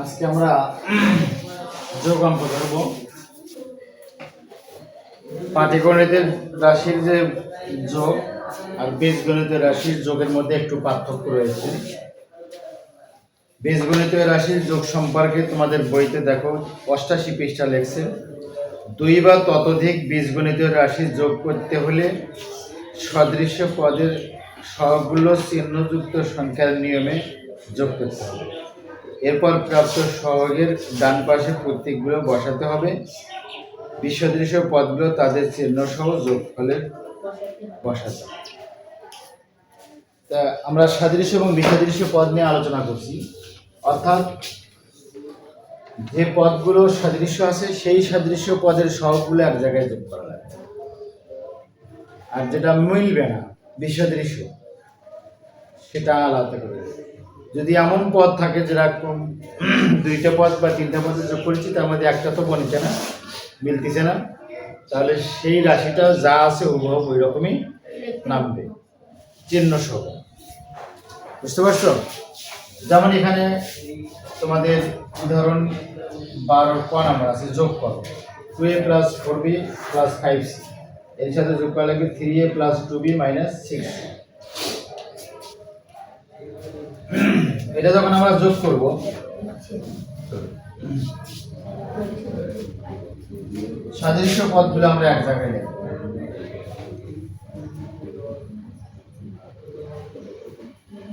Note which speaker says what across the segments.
Speaker 1: আজকে আমরা যোগ অঙ্ক ধরব পাটিগণিতের রাশির যে যোগ আর বীজগণিতের রাশির যোগের মধ্যে একটু পার্থক্য রয়েছে। বীজগণিতীয় রাশির যোগ সম্পর্কে তোমাদের বইতে দেখো, অষ্টাশি পৃষ্ঠা লেখছে, দুই বা ততোধিক বীজগণিতীয় রাশি যোগ করতে হলে সদৃশ্য পদের সবগুলো চিহ্নযুক্ত সংখ্যার নিয়মে যোগ করতে হবে। এরপর প্রাপ্ত সহগের ডান পাশে প্রতীকগুলো বসাতে হবে। বিশ্বদৃশ্য পদগুলো তাদের চিহ্ন সহ যোগফলের বসাতে হবে। তা আমরা সাদৃশ্য এবং বিসাদৃশ্য পদ নিয়ে আলোচনা করছি। অর্থাৎ যে পদগুলো সাদৃশ্য আছে, সেই সাদৃশ্য পদের সহগগুলো এক জায়গায় যোগ করা লাগে। আর যেটা মিলবে না বিসাদৃশ্য সেটা আলাদা করে যদি এমন পদ থাকে যেরকম দুইটা পদ বা তিনটা পদ যোগ করেছি, তার মধ্যে একটা তো বনিছে না, মিলতেছে না। তাহলে সেই রাশিটা যা আছে হুবহু ওই রকমই নামবে। চিহ্ন সহ। বুঝতে পারছ? যেমন এখানে তোমাদের উদাহরণ বারো ক নাম্বার আছে, যোগ করো। Two A plus four B plus five C এর সাথে যোগ করা লাগবে three A plus two B minus six এটা যখন আমরা যোগ করব সাদৃশ্য পদগুলো আমরা এক জায়গায় লিখব।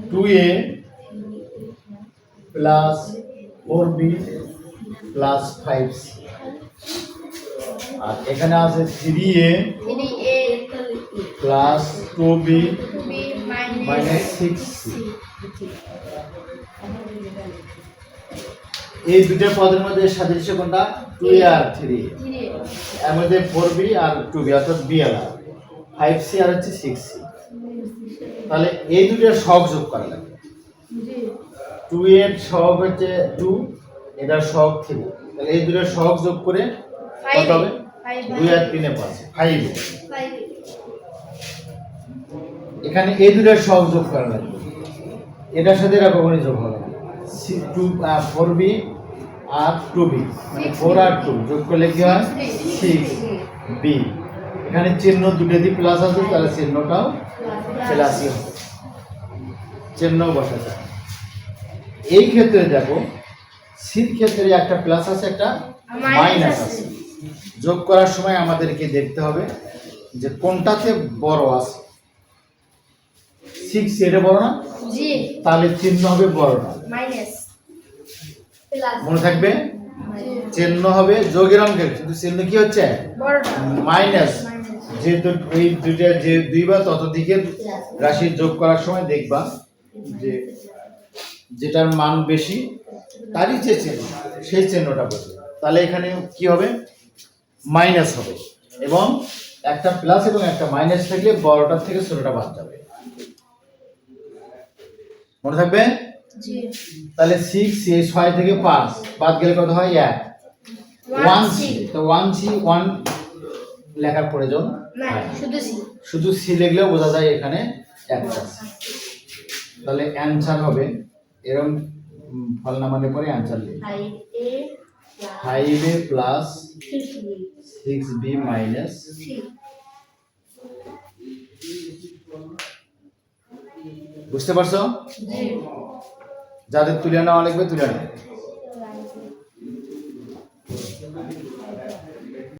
Speaker 1: Two A plus four B plus five C আর এখানে আছে three A plus two B minus six C এই দুটো পদের মধ্যে সাদৃশ্য কোনটা? টু আর থ্রি এর মধ্যে ফোর বি আর টু বি অর্থাৎ বি আর ফাইভ সি আর হচ্ছে সিক্স সি তাহলে এই দুটোর সহগ যোগ করা লাগবে।
Speaker 2: জি
Speaker 1: টু এর সহগ হচ্ছে টু এটার সহগ থ্রি তাহলে এই দুটোর সহগ যোগ করে কত হবে? দুই আর তিনে পাঁচ। ফাইভ
Speaker 2: ফাইভ
Speaker 1: এখানে এই দুটোর সহগ যোগ করা লাগবে। এটার সাথে এরা কখনই যোগ হবে না। টু ফোর বি আর টু বি মানে ফোর আর টু যোগ করলে কি হয়? সিক্স বি এখানে চিহ্ন দুটো দিয়ে প্লাস আছে তাহলে চিহ্নটাও প্লাসই হবে চিহ্ন বসা যায় এই ক্ষেত্রে দেখো সির ক্ষেত্রে একটা প্লাস আছে একটা মাইনাস
Speaker 2: আছে।
Speaker 1: আছে। যোগ করার সময় আমাদেরকে দেখতে হবে যে কোনটাতে বড় আছে। সিক্স এটা বড় না?
Speaker 2: জি।
Speaker 1: তাহলে চিহ্ন হবে বড় না
Speaker 2: মাইনাস। প্লাস।
Speaker 1: মনে থাকবে? চিহ্ন হবে যোগের অঙ্কের কিন্তু চিহ্ন কি হচ্ছে? মাইনাস। যেহেতু ওই দুইটা যে দুই বা ততোধিকের রাশি যোগ করার সময় দেখবা যে যেটার মান বেশি তারই যে চিহ্ন সেই চিহ্নটা বসবে। তাহলে এখানে কি হবে? মাইনাস হবে। এবং একটা প্লাস এবং একটা মাইনাস থাকলে বড়টার থেকে ছোটটা বাদ যাবে। মনে থাকবে? তাহলে সিক্স এই ছয় থেকে পাঁচ। বাদ গেলে কত হয়? এক। ওয়ান সি তো ওয়ান সি ওয়ান লেখার প্রয়োজন।
Speaker 2: শুধু সি
Speaker 1: শুধু সি লিখলেও বোঝা যায় এখানে একটা তাহলে অ্যান্সার হবে। এরকম ফল নামানোর পরে অ্যান্সার লিখবে।
Speaker 2: Five A
Speaker 1: plus
Speaker 2: six B
Speaker 1: minus
Speaker 2: C
Speaker 1: বুঝতে পারছ? যাদের তুলে নেওয়া লাগবে তুলে নেবে।